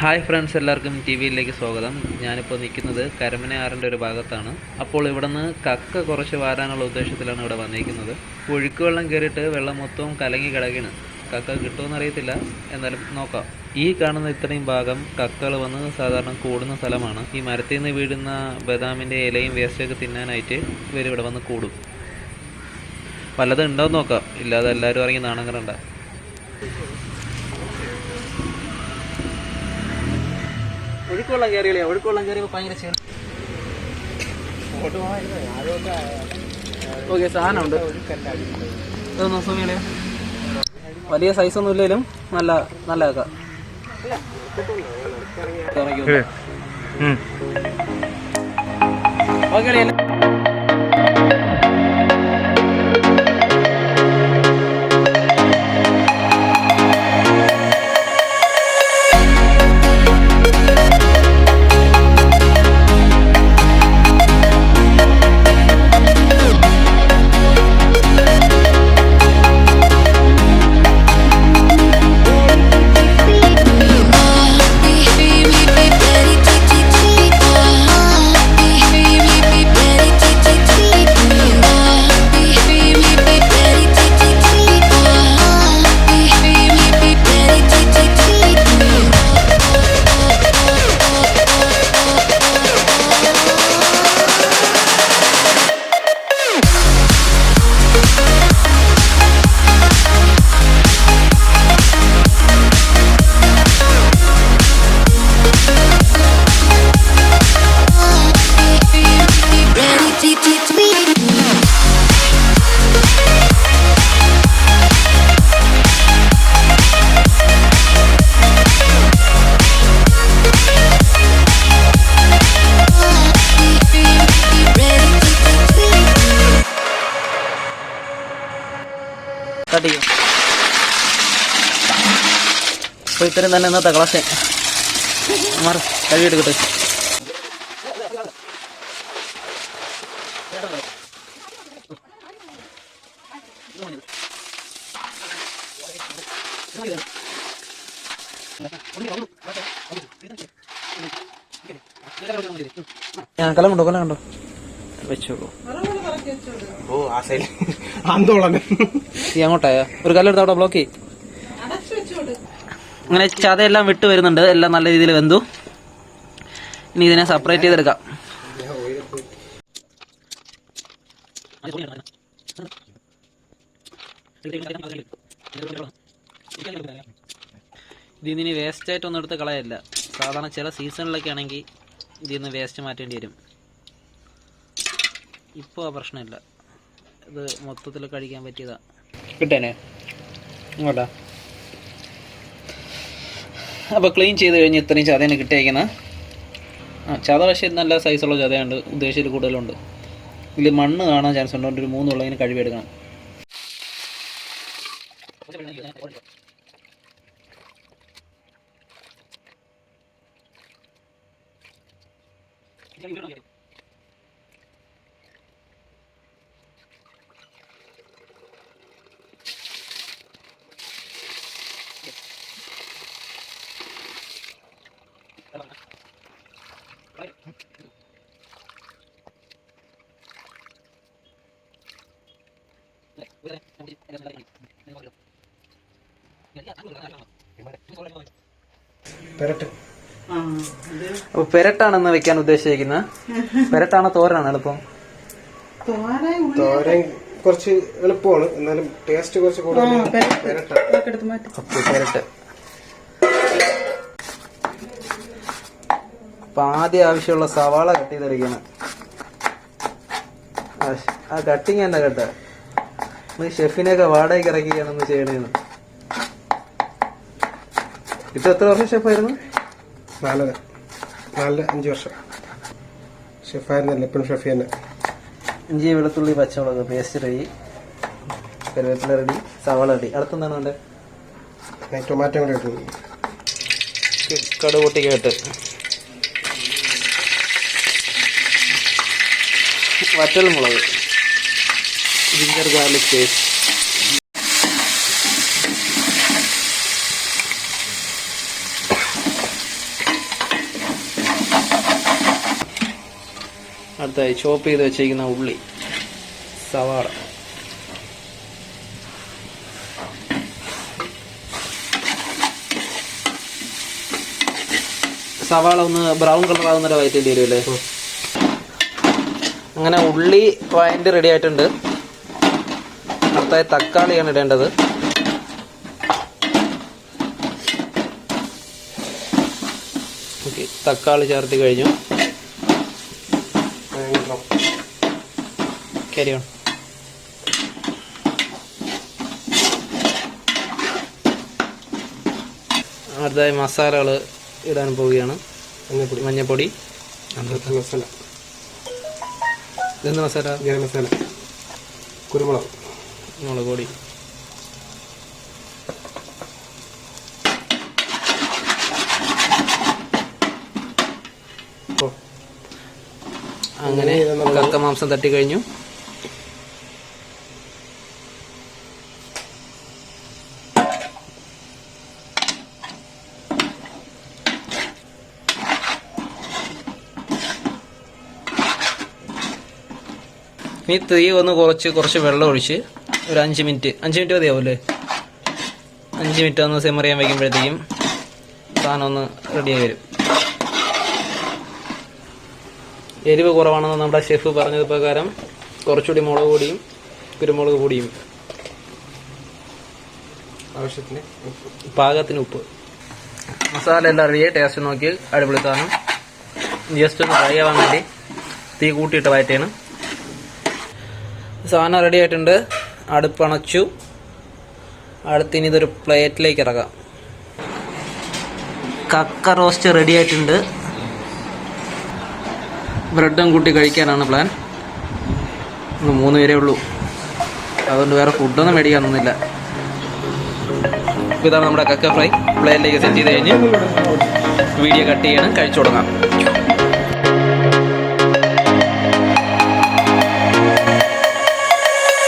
Hi friends എല്ലാവർക്കും T വിയിലേക്ക് സ്വാഗതം. ഞാനിപ്പോൾ നിൽക്കുന്നത് കരമനയാറിന്റെ ഒരു ഭാഗത്താണ്. അപ്പോൾ ഇവിടെ നിന്ന് കക്ക കുറച്ച് വാരാനുള്ള ഉദ്ദേശത്തിലാണ് ഇവിടെ വന്നിരിക്കുന്നത്. ഒഴുക്ക് വെള്ളം കയറിയിട്ട് വെള്ളം മൊത്തവും കലങ്ങി കിടക്കുകയാണ് കക്ക കിട്ടുമെന്ന് അറിയത്തില്ല. എന്നാലും നോക്കാം. ഈ കാണുന്ന ഇത്രയും ഭാഗം കക്കകൾ വന്ന് സാധാരണ കൂടുന്ന സ്ഥലമാണ്. ഈ മരത്തിൽ നിന്ന് വീഴുന്ന ബദാമിന്റെ ഇലയും വേസ്റ്റൊക്കെ തിന്നാനായിട്ട് ഇവർ ഇവിടെ വന്ന് കൂടും. വല്ലതും ഉണ്ടോ എന്ന് നോക്കാം. ഇല്ലാതെ എല്ലാവരും ഇറങ്ങി നാണം ഒഴുക്കുവെള്ളം കയറിയില്ലേ? ഒഴുക്കുവെള്ളം കയറിയപ്പോൾ ഭയങ്കര ക്ഷീണം. ഓക്കെ സാധനമുണ്ട്. ഇതൊന്നും വലിയ സൈസ് ഒന്നും ഇല്ലെങ്കിലും നല്ല നല്ല ആക്കാം ഓക്കെ സ്റ്റാർട്ട് ചെയ്യും അപ്പോൾ ഇത്രയും തന്നെ ഇന്നത്തെ ക്ലാസ് മാറി കഴുകിയെടുക്കട്ടെ ഞാൻ കലം കണ്ടോ കലം കണ്ടോ? വെച്ചോളൂ. ഓ ആ സൈഡ് ആന്തോളനം. ഒരു കല്ലെടുത്ത് അവിടെ ബ്ലോക്ക് അങ്ങനെ ചതയെല്ലാം വിട്ട് വരുന്നുണ്ട്. എല്ലാം നല്ല രീതിയിൽ വെന്തു. ഇനി ഇതിനെ സെപ്പറേറ്റ് ചെയ്തെടുക്കാം. ഇതിന് വേസ്റ്റ് ആയിട്ട് ഒന്നും എടുത്ത് കളയല്ല. സാധാരണ ചില സീസണിലൊക്കെ ആണെങ്കിൽ ഇതിൽ നിന്ന് വേസ്റ്റ് മാറ്റേണ്ടി വരും. ഇപ്പോൾ ആ പ്രശ്നമില്ല. ഇത് മൊത്തത്തിൽ കഴിക്കാൻ പറ്റിയതാ. കിട്ടേനെ. ഇങ്ങോട്ടാ. അപ്പോൾ ക്ലീൻ ചെയ്ത് കഴിഞ്ഞ് ഇത്രയും ചതയാണ് കിട്ടിയേക്കുന്നത് ആ ചത പക്ഷേ നല്ല സൈസുള്ള ചതയുണ്ട് ഉദ്ദേശിച്ചിൽ കൂടുതലുണ്ട്. ഇതിൽ മണ്ണ് കാണാൻ ചാൻസ് ഉണ്ട്. ഒരു മൂന്ന് ഉള്ളതിന് കഴുകിയെടുക്കണം പെരട്ട് അപ്പോൾ പെരട്ടാണെന്ന് വെക്കാൻ ഉദ്ദേശിച്ചിരിക്കുന്നത്? പെരട്ടാണോ തോരനാണ് എളുപ്പം? തോരൻ കുറച്ച് എളുപ്പമാണ്. എന്നാലും ടേസ്റ്റ് കുറച്ച് കൂടുതൽ അപ്പൊ ആദ്യം ആവശ്യമുള്ള സവാള കട്ട് ചെയ്തെടുക്കണം ആ കട്ടിങ് തന്നെ കേട്ട. നീ ഷെഫിനെയൊക്കെ വാടകയ്ക്ക് ഇറക്കിയാണെന്ന് ചെയ്യണേന്ന്. ഇപ്പൊ എത്ര വർഷം ഷെഫായിരുന്നു? നാലര നാല് അഞ്ച് വർഷം. ഷെഫായിരുന്നല്ല എപ്പോഴും ഷെഫ് തന്നെ. ഇഞ്ചി വെളുത്തുള്ളി പച്ചമുളക് പേസ്റ്റ് റെഡി. കരുവേപ്പില റെഡി. സവാള റെഡി. അടുത്തെന്താണ് വേണ്ടത്? ടൊമാറ്റോ കൂടെ ഇട്ടു. കടുകൂട്ടി കേട്ട് വറ്റൽ മുളക് ജിഞ്ചർ ഗാർലിക് പേസ്റ്റ് അടുത്തായി ചോപ്പ് ചെയ്ത് വെച്ചിരിക്കുന്ന ഉള്ളി സവാള. സവാള ഒന്ന് ബ്രൗൺ കളർ ആകുന്ന വയറ്റേണ്ടി വരുമല്ലേ അങ്ങനെ ഉള്ളി വയന്റെ റെഡി ആയിട്ടുണ്ട്. അടുത്തായി തക്കാളിയാണ് ഇടേണ്ടത്. ഓക്കെ തക്കാളി ചേർത്തി കഴിഞ്ഞു. അടുത്തായി carry on. അടുത്തതായി മസാലകൾ ഇടാൻ പോവുകയാണ്. മഞ്ഞപ്പൊടി മഞ്ഞപ്പൊടി. മസാല. ഇതെന്ത് മസാല? ഗരം മസാല. കുരുമുളക്. മുളക് പൊടി. അങ്ങനെ കക്ക മാംസം തട്ടി കഴിഞ്ഞു. ഇനി തീ ഒന്ന് കുറച്ച് കുറച്ച് വെള്ളം ഒഴിച്ച് ഒരു അഞ്ച് മിനിറ്റ്. അഞ്ച് മിനിറ്റ് മതിയാവൂല്ലേ? അഞ്ച് മിനിറ്റ് ഒന്ന് സിമർ ചെയ്യാൻ വയ്ക്കുമ്പോഴത്തേക്കും സാധനം ഒന്ന് റെഡിയായി വരും. എരിവ് കുറവാണെന്ന് നമ്മുടെ ഷെഫ് പറഞ്ഞത് പ്രകാരം കുറച്ചുകൂടി മുളക് പൊടിയും കുരുമുളക് പൊടിയും. ആവശ്യത്തിന് പാകത്തിന് ഉപ്പ്. മസാല എല്ലാം റെഡിയായി ടേസ്റ്റ് നോക്കി അടിപൊളി സാധനം. ജസ്റ്റ് ഒന്ന് ഫ്രൈ ആവാൻ വേണ്ടി തീ കൂട്ടിയിട്ട് വയറ്റാണ് സാധനം റെഡി ആയിട്ടുണ്ട്. അടുപ്പണച്ചു. അടുത്തിനി ഇതൊരു പ്ലേറ്റിലേക്ക് ഇറക്കാം. കക്ക റോസ്റ്റ് റെഡി ആയിട്ടുണ്ട്. ബ്രെഡും കൂട്ടി കഴിക്കാനാണ് പ്ലാൻ ഇന്ന് മൂന്ന് പേരേ ഉള്ളൂ. അതുകൊണ്ട് വേറെ ഫുഡൊന്നും മേടിക്കാനൊന്നുമില്ല. ഇതാണ് നമ്മുടെ കക്ക ഫ്രൈ. പ്ലേറ്റിലേക്ക് സെറ്റ് ചെയ്ത് കഴിഞ്ഞ് വീഡിയോ കട്ട് ചെയ്യണം. കഴിച്ചു തുടങ്ങാം.